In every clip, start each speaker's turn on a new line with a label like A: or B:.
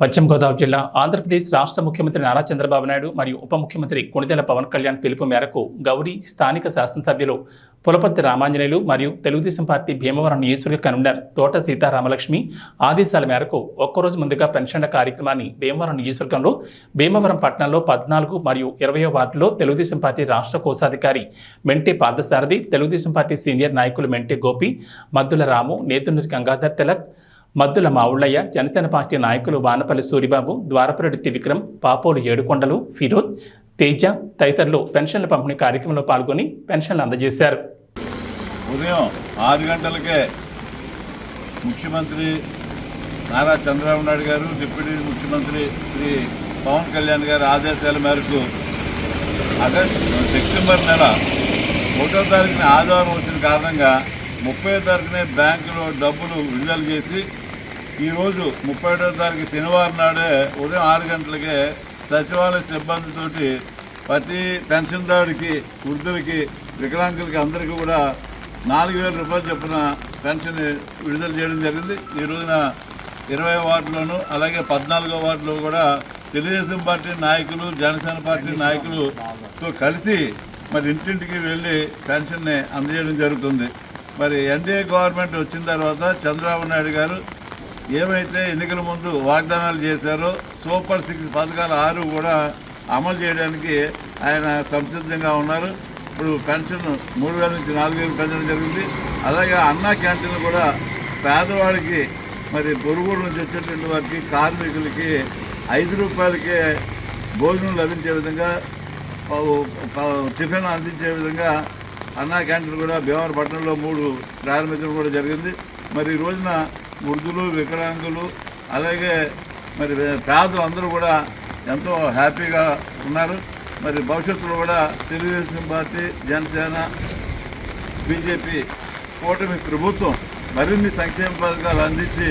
A: పశ్చిమ గోదావరి జిల్లా ఆంధ్రప్రదేశ్ రాష్ట్ర ముఖ్యమంత్రి నారా చంద్రబాబు నాయుడు మరియు ఉప ముఖ్యమంత్రి కొణిదెల పవన్ కళ్యాణ్ పిలుపు మేరకు గౌరీ స్థానిక శాసనసభ్యులు పులపర్తి రామాంజనేయులు మరియు తెలుగుదేశం పార్టీ భీమవరం నియోజకవర్గ కన్వీనర్ తోట సీతారామలక్ష్మి ఆదేశాల మేరకు ఒక్కరోజు ముందుగా పెన్షన్ల కార్యక్రమాన్ని భీమవరం నియోజకవర్గంలో భీమవరం పట్టణంలో పద్నాలుగు మరియు ఇరవయో వార్డులో తెలుగుదేశం పార్టీ రాష్ట్ర కోశాధికారి మెంటే పార్థసారథి తెలుగుదేశం పార్టీ సీనియర్ నాయకులు మెంటే గోపి మద్దుల రాము నేతునూరి గంగాధర్ తిలక్ మద్దుల మావుళ్ళయ్య జనసేన పార్టీ నాయకులు వానపల్లి సూరిబాబు ద్వారపరెడ్డి విక్రమ్ పాపోలు ఏడుకొండలు ఫిరోజ్ తేజ తదితరులు పెన్షన్ల పంపిణీ కార్యక్రమంలో పాల్గొని పెన్షన్లు అందజేశారు.
B: ఉదయం ఆరు గంటలకే ముఖ్యమంత్రి నారా చంద్రబాబు నాయుడు గారు డిప్యూటీ ముఖ్యమంత్రి శ్రీ పవన్ కళ్యాణ్ గారి ఆదేశాల మేరకు ఆగస్టు సెప్టెంబర్ నెల ఒకటో తారీఖున ఆదివారం వచ్చిన కారణంగా ముప్పై తారీఖునే బ్యాంకులో డబ్బులు విడుదల చేసి ఈరోజు ముప్పై ఒకటో తారీఖు శనివారం నాడే ఉదయం ఆరు గంటలకే సచివాలయ సిబ్బందితోటి ప్రతి పెన్షన్దారుడికి వృద్ధులకి వికలాంగులకి అందరికీ కూడా నాలుగు వేల రూపాయలు చొప్పున పెన్షన్ విడుదల చేయడం జరిగింది. ఈ రోజున ఇరవై వార్డులోను అలాగే పద్నాలుగో వార్డులో కూడా తెలుగుదేశం పార్టీ నాయకులు జనసేన పార్టీ నాయకులతో కలిసి మరి ఇంటింటికి వెళ్ళి పెన్షన్ని అందజేయడం జరుగుతుంది. మరి ఎన్డీఏ గవర్నమెంట్ వచ్చిన తర్వాత చంద్రబాబు నాయుడు గారు ఏమైతే ఎన్నికల ముందు వాగ్దానాలు చేశారో సూపర్ సిక్స్ పథకాలు ఆరు కూడా అమలు చేయడానికి ఆయన సంసిద్ధంగా ఉన్నారు. ఇప్పుడు పెన్షన్ మూడు వేల నుంచి నాలుగు వేలు పెంచడం జరిగింది. అలాగే అన్నా క్యాంటీన్లు కూడా పేదవాడికి మరి పొరుగుడు నుంచి వచ్చేటువంటి వారికి కార్మికులకి ఐదు రూపాయలకే భోజనం లభించే విధంగా టిఫిన్ అందించే విధంగా అన్నా క్యాంటీన్ కూడా భీమవరపట్నంలో మూడు ప్రారంభించడం కూడా జరిగింది. మరి ఈ రోజున వృద్ధులు వికలాంగులు అలాగే మరి పేదలు అందరూ కూడా ఎంతో హ్యాపీగా ఉన్నారు. మరి భవిష్యత్తులో కూడా తెలుగుదేశం పార్టీ జనసేన బీజేపీ కూటమి ప్రభుత్వం మరిన్ని సంక్షేమ పథకాలు అందించి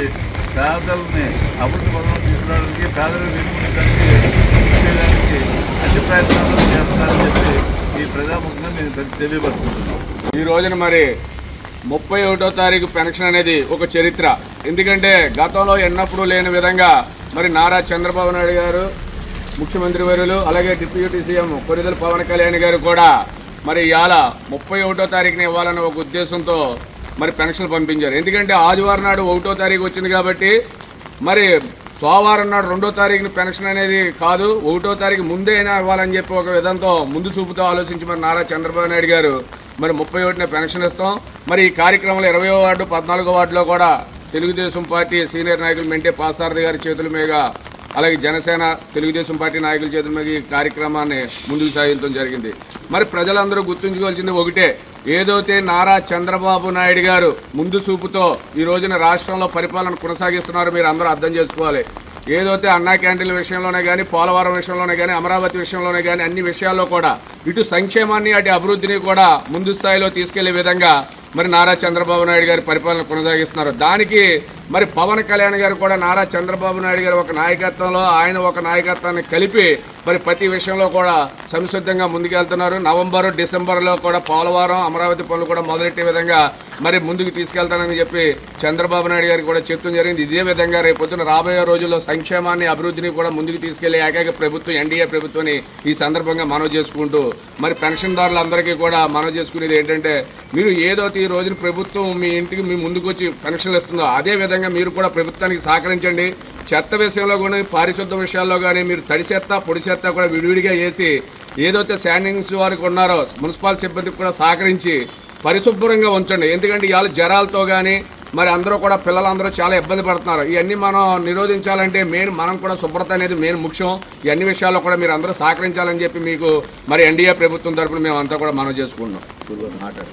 B: పేదలని అభివృద్ధి పథకం తీసుకురావడానికి పేదలను వినియోగించడానికి అన్ని ప్రయత్నాలు చేస్తారని చెప్పి ఈ ప్రజాముఖంగా నేను తెలియపరుస్తున్నాను
C: ఈ రోజున మరి ముప్పై ఒకటో తారీఖు పెన్షన్ అనేది ఒక చరిత్ర. ఎందుకంటే గతంలో ఎన్నప్పుడూ లేని విధంగా మరి నారా చంద్రబాబు నాయుడు గారు ముఖ్యమంత్రి వర్యులు అలాగే డిప్యూటీ సీఎం కొరిదల పవన్ కళ్యాణ్ గారు కూడా మరి ఇవాళ ముప్పై ఒకటో తారీఖున ఇవ్వాలన్న ఒక ఉద్దేశంతో మరి పెన్షన్ పంపించారు. ఎందుకంటే ఆదివారం నాడు ఒకటో తారీఖు వచ్చింది కాబట్టి మరి సోమవారం నాడు రెండో తారీఖున పెన్షన్ అనేది కాదు ఒకటో తారీఖు ముందే అయినా ఇవ్వాలని చెప్పి ఒక విధంతో ముందు చూపుతో ఆలోచించి మరి నారా చంద్రబాబు నాయుడు గారు మరి ముప్పై ఒకటిన పెన్షన్ ఇస్తాం. మరి ఈ కార్యక్రమంలో ఇరవయో వార్డు పద్నాలుగో వార్డులో కూడా తెలుగుదేశం పార్టీ సీనియర్ నాయకులు మెంటే పాసారథి గారి చేతుల మీద అలాగే జనసేన తెలుగుదేశం పార్టీ నాయకుల చేతుల మీద ఈ కార్యక్రమాన్ని ముందుకు సాగించడం జరిగింది. మరి ప్రజలందరూ గుర్తుంచుకోవాల్సింది ఒకటే ఏదైతే నారా చంద్రబాబు నాయుడు గారు ముందు చూపుతో ఈ రోజున రాష్ట్రంలో పరిపాలన కొనసాగిస్తున్నారో మీరు అందరూ అర్థం చేసుకోవాలి. ఏదైతే అన్నా క్యాంటీన్ల విషయంలోనే కానీ పోలవరం విషయంలోనే కానీ అమరావతి విషయంలోనే కానీ అన్ని విషయాల్లో కూడా ఇటు సంక్షేమాన్ని అటు అభివృద్ధిని కూడా ముందు స్థాయిలో తీసుకెళ్ళే విధంగా మరి నారా చంద్రబాబు నాయుడు గారి పరిపాలన కొనసాగిస్తున్నారు. దానికి మరి పవన్ కళ్యాణ్ గారు కూడా నారా చంద్రబాబు నాయుడు గారు ఒక నాయకత్వంలో ఆయన ఒక నాయకత్వాన్ని కలిపి మరి ప్రతి విషయంలో కూడా సంసిద్ధంగా ముందుకెళ్తున్నారు. నవంబర్ డిసెంబర్లో కూడా పోలవరం అమరావతి పనులు కూడా మొదలెట్టే విధంగా మరి ముందుకు తీసుకెళ్తానని చెప్పి చంద్రబాబు నాయుడు గారికి కూడా చెప్తూ జరిగింది. ఇదే విధంగా రేపు రాబోయే రోజుల్లో సంక్షేమాన్ని అభివృద్ధిని కూడా ముందుకు తీసుకెళ్ళే ఏకైక ప్రభుత్వం ఎన్డీఏ ప్రభుత్వాన్ని ఈ సందర్భంగా మనవి చేసుకుంటూ మరి పెన్షన్దారులందరికీ కూడా మనవి చేసుకునేది ఏంటంటే మీరు ఏదైతే ఈ రోజున ప్రభుత్వం మీ ఇంటికి మీ ముందుకు వచ్చి పెన్షన్లు ఇస్తుందో అదే విధంగా మీరు కూడా ప్రభుత్వానికి సహకరించండి. చెత్త విషయంలో కానీ పారిశుద్ధ విషయాల్లో కానీ మీరు తడి చెత్త పొడి చెత్త కూడా విడివిడిగా వేసి ఏదైతే శాండింగ్స్ వారికి ఉన్నారో మున్సిపల్ సిబ్బందికి కూడా సహకరించి పరిశుభ్రంగా ఉంచండి. ఎందుకంటే ఇవాళ జ్వరాలతో కానీ మరి అందరూ కూడా పిల్లలందరూ చాలా ఇబ్బంది పడుతున్నారు. ఇవన్నీ మనం నిరోధించాలంటే మెయిన్ మనం కూడా శుభ్రత అనేది మెయిన్ ముఖ్యం. ఈ అన్ని విషయాల్లో కూడా మీరు అందరూ సహకరించాలని చెప్పి మీకు మరి ఎన్డీఏ ప్రభుత్వం తరపున మేము అంతా కూడా మనం చేసుకుంటున్నాం. మాట్లాడు